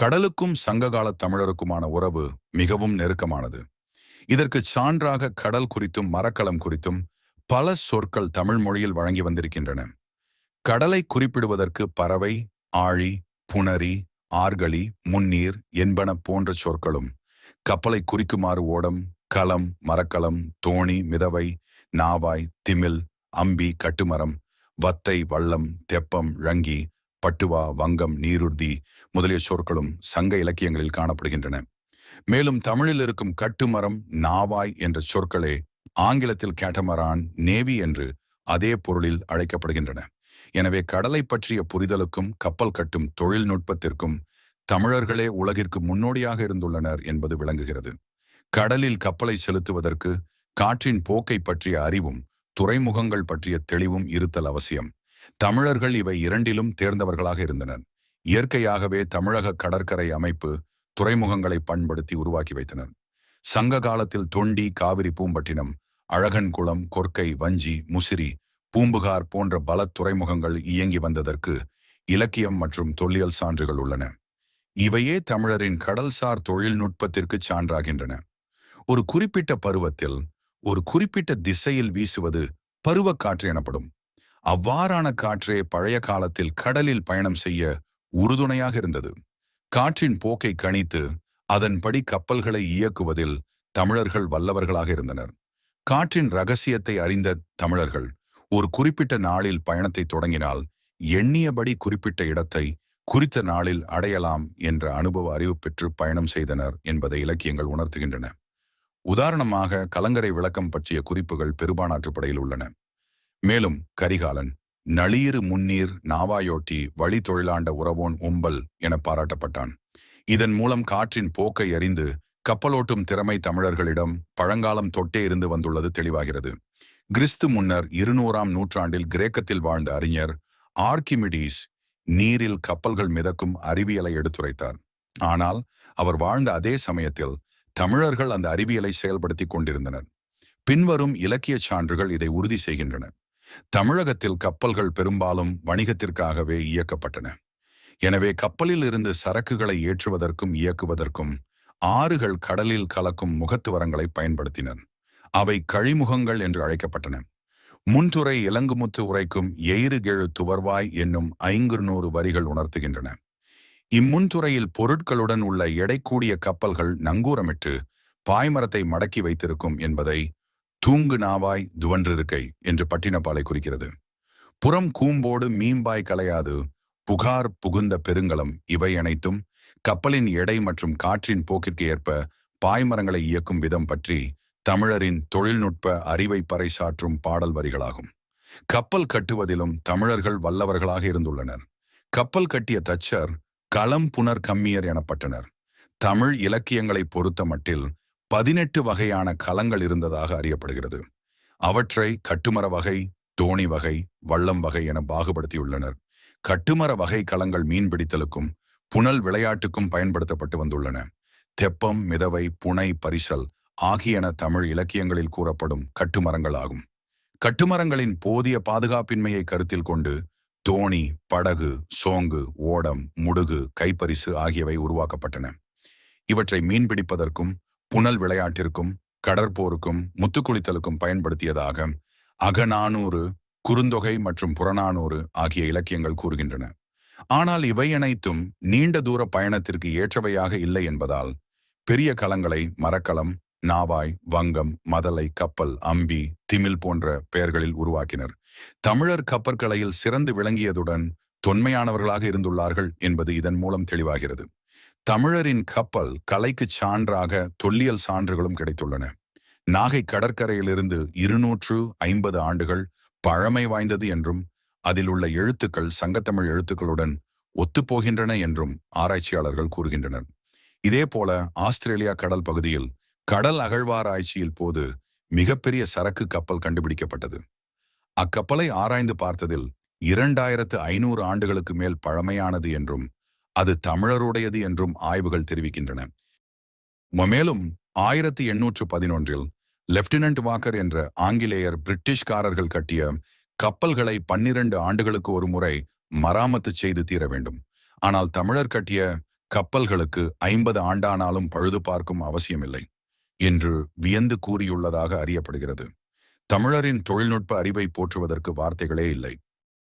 கடலுக்கும் சங்ககால தமிழருக்குமான உறவு மிகவும் நெருக்கமானது. இதற்கு சான்றாக கடல் குறித்தும் மரக்கலம் குறித்தும் பல சொற்கள் தமிழ் மொழியில் வழங்கி வந்திருக்கின்றன. கடலை குறிப்பிடுவதற்கு பறவை ஆழி புணரி ஆர்களி முன்னீர் என்பன போன்ற சொற்களும் கப்பலை குறிக்குமாறு ஓடம் களம் மரக்கலம் தோணி மிதவை நாவாய் திமில் அம்பி கட்டுமரம் வத்தை வள்ளம் தெப்பம் ரங்கி பட்டுவா வங்கம் நீருர்தி முதலிய சொற்களும் சங்க இலக்கியங்களில் காணப்படுகின்றன. மேலும் தமிழில் இருக்கும் கட்டுமரம் நாவாய் என்ற சொற்களே ஆங்கிலத்தில் கேட்டமரான் நேவி என்று அதே பொருளில் அழைக்கப்படுகின்றன. எனவே கடலை பற்றிய புரிதலுக்கும் கப்பல் கட்டும் தொழில்நுட்பத்திற்கும் தமிழர்களே உலகிற்கு முன்னோடியாக இருந்துள்ளனர் என்பது விளங்குகிறது. கடலில் கப்பலை செலுத்துவதற்கு காற்றின் போக்கை பற்றிய அறிவும் துறைமுகங்கள் பற்றிய தெளிவும் இருத்தல் அவசியம். தமிழர்கள் இவை இரண்டிலும் தேர்ந்தவர்களாக இருந்தனர். இயற்கையாகவே தமிழக கடற்கரை அமைப்பு துறைமுகங்களை பண்படுத்தி உருவாக்கி வைத்தனர். சங்க காலத்தில் தொண்டி காவிரி பூம்பட்டினம் அழகன்குளம் கொர்க்கை வஞ்சி முசிறி பூம்புகார் போன்ற பல துறைமுகங்கள் இயங்கி வந்ததற்கு இலக்கியம் மற்றும் தொல்லியல் சான்றுகள் உள்ளன. இவையே தமிழரின் கடல்சார் தொழில்நுட்பத்திற்கு சான்றாகின்றன. ஒரு குறிப்பிட்ட பருவத்தில் ஒரு குறிப்பிட்ட திசையில் வீசுவது பருவக்காற்று எனப்படும். அவ்வாறான காற்றே பழைய காலத்தில் கடலில் பயணம் செய்ய உறுதுணையாக இருந்தது. காற்றின் போக்கை கணித்து அதன்படி கப்பல்களை இயக்குவதில் தமிழர்கள் வல்லவர்களாக இருந்தனர். காற்றின் ரகசியத்தை அறிந்த தமிழர்கள் ஒரு குறிப்பிட்ட நாளில் பயணத்தை தொடங்கினால் எண்ணியபடி குறிப்பிட்ட இடத்தை குறித்த நாளில் அடையலாம் என்ற அனுபவ அறிவு பெற்று பயணம் செய்தனர் என்பதை இலக்கியங்கள் உணர்த்துகின்றன. உதாரணமாக கலங்கரை விளக்கம் பற்றிய குறிப்புகள் பெருபானாற்றுப்படையில் உள்ளன. மேலும் கரிகாலன் நளியிரு முன்னீர் நாவாயோட்டி வழி தொழிலாண்ட உறவோன் உம்பல் என பாராட்டப்பட்டான். இதன் மூலம் காற்றின் போக்கை அறிந்து கப்பலோட்டும் திறமை தமிழர்களிடம் பழங்காலம் தொட்டே இருந்து வந்துள்ளது தெளிவாகிறது. கிறிஸ்து முன்னர் இருநூறாம் நூற்றாண்டில் கிரேக்கத்தில் வாழ்ந்த அறிஞர் ஆர்கிமிடீஸ் நீரில் கப்பல்கள் மிதக்கும் அறிவியலை எடுத்துரைத்தார். ஆனால் அவர் வாழ்ந்த அதே சமயத்தில் தமிழர்கள் அந்த அறிவியலை செயல்படுத்தி கொண்டிருந்தனர். பின்வரும் இலக்கிய சான்றுகள் இதை உறுதி செய்கின்றன. தமிழகத்தில் கப்பல்கள் பெரும்பாலும் வணிகத்திற்காகவே இயக்கப்பட்டன. எனவே கப்பலில் இருந்து சரக்குகளை ஏற்றுவதற்கும் இயக்குவதற்கும் ஆறுகள் கடலில் கலக்கும் முகத்துவரங்களை பயன்படுத்தினர். அவை கழிமுகங்கள் என்று அழைக்கப்பட்டன. முன்துறை இலங்குமுத்து உரைக்கும் எயிறுகெழு துவர்வாய் என்னும் ஐங்குநூறு வரிகள் உணர்த்துகின்றன. இம்முன்துறையில் பொருட்களுடன் உள்ள எடை கூடிய கப்பல்கள் நங்கூரமிட்டு பாய்மரத்தை மடக்கி வைத்திருக்கும் என்பதை தூங்கு நாவாய் துவன்றிருக்கை என்று பட்டினப்பாலை குறிக்கிறது. புறம் கூம்போடு மீம்பாய் கலையாது புகார் புகுந்த பெருங்கலம் இவை அனைத்தும் கப்பலின் எடை மற்றும் காற்றின் போக்கிற்கு ஏற்ப பாய்மரங்களை இயக்கும் விதம் பற்றி தமிழரின் தொழில்நுட்ப அறிவை பறைசாற்றும் பாடல் வரிகளாகும். கப்பல் கட்டுவதிலும் தமிழர்கள் வல்லவர்களாக இருந்துள்ளனர். கப்பல் கட்டிய தச்சர் களம் புனர் கம்மியர் எனப்பட்டனர். தமிழ் இலக்கியங்களை பொறுத்த மட்டில் பதினெட்டு வகையான களங்கள் இருந்ததாக அறியப்படுகிறது. அவற்றை கட்டுமர வகை தோணி வகை வள்ளம் வகை என பாகுபடுத்தியுள்ளனர். கட்டுமர வகை களங்கள் மீன்பிடித்தலுக்கும் புனல் விளையாட்டுக்கும் பயன்படுத்தப்பட்டு வந்துள்ளன. தெப்பம் மிதவை புனை பரிசல் ஆகியன தமிழ் இலக்கியங்களில் கூறப்படும் கட்டுமரங்கள் ஆகும் கட்டுமரங்களின் போதிய பாதுகாப்பின்மையை கருத்தில் கொண்டு தோணி படகு சோங்கு ஓடம் முடுகு கைப்பரிசு ஆகியவை உருவாக்கப்பட்டன. இவற்றை மீன்பிடிப்பதற்கும் புனல் விளையாட்டிற்கும் கடற்போருக்கும் முத்துக்குளித்தலுக்கும் பயன்படுத்தியதாக அகநானூறு குறுந்தொகை மற்றும் புறநானூறு ஆகிய இலக்கியங்கள் கூறுகின்றன. ஆனால் இவை அனைத்தும் நீண்ட தூர பயணத்திற்கு ஏற்றவையாக இல்லை என்பதால் பெரிய களங்களை மரக்கலம் நாவாய் வங்கம் மதலை கப்பல் அம்பி திமில் போன்ற பெயர்களில் உருவாக்கினர். தமிழர் கப்பற்கலையில் சிறந்து விளங்கியதுடன் தொன்மையானவர்களாக இருந்துள்ளார்கள் என்பது இதன் மூலம் தெளிவாகிறது. தமிழரின் கப்பல் கலைக்கு சான்றாக தொல்லியல் சான்றுகளும் கிடைத்துள்ளன. நாகை கடற்கரையிலிருந்து இருநூற்று ஐம்பது ஆண்டுகள் பழமை வாய்ந்தது என்றும் அதில் உள்ள எழுத்துக்கள் சங்கத்தமிழ் எழுத்துக்களுடன் ஒத்துப்போகின்றன என்றும் ஆராய்ச்சியாளர்கள் கூறுகின்றனர். இதே போல ஆஸ்திரேலியா கடல் பகுதியில் கடல் அகழ்வாராய்ச்சியில் போது மிகப்பெரிய சரக்கு கப்பல் கண்டுபிடிக்கப்பட்டது. அக்கப்பலை ஆராய்ந்து பார்த்ததில் இரண்டாயிரத்து ஐநூறு ஆண்டுகளுக்கு மேல் பழமையானது என்றும் அது தமிழருடையது என்றும் ஆய்வுகள் தெரிவிக்கின்றன. மேலும் ஆயிரத்தி எண்ணூற்று பதினொன்றில் லெப்டினன்ட் வாக்கர் என்ற ஆங்கிலேயர் பிரிட்டிஷ்காரர்கள் கட்டிய கப்பல்களை பன்னிரண்டு ஆண்டுகளுக்கு ஒரு முறை மராமத்து செய்து தீர வேண்டும். ஆனால் தமிழர் கட்டிய கப்பல்களுக்கு ஐம்பது ஆண்டானாலும் பழுது பார்க்கும் அவசியமில்லை என்று வியந்து கூறியுள்ளதாக அறியப்படுகிறது. தமிழரின் தொழில்நுட்ப அறிவை போற்றுவதற்கு வார்த்தைகளே இல்லை.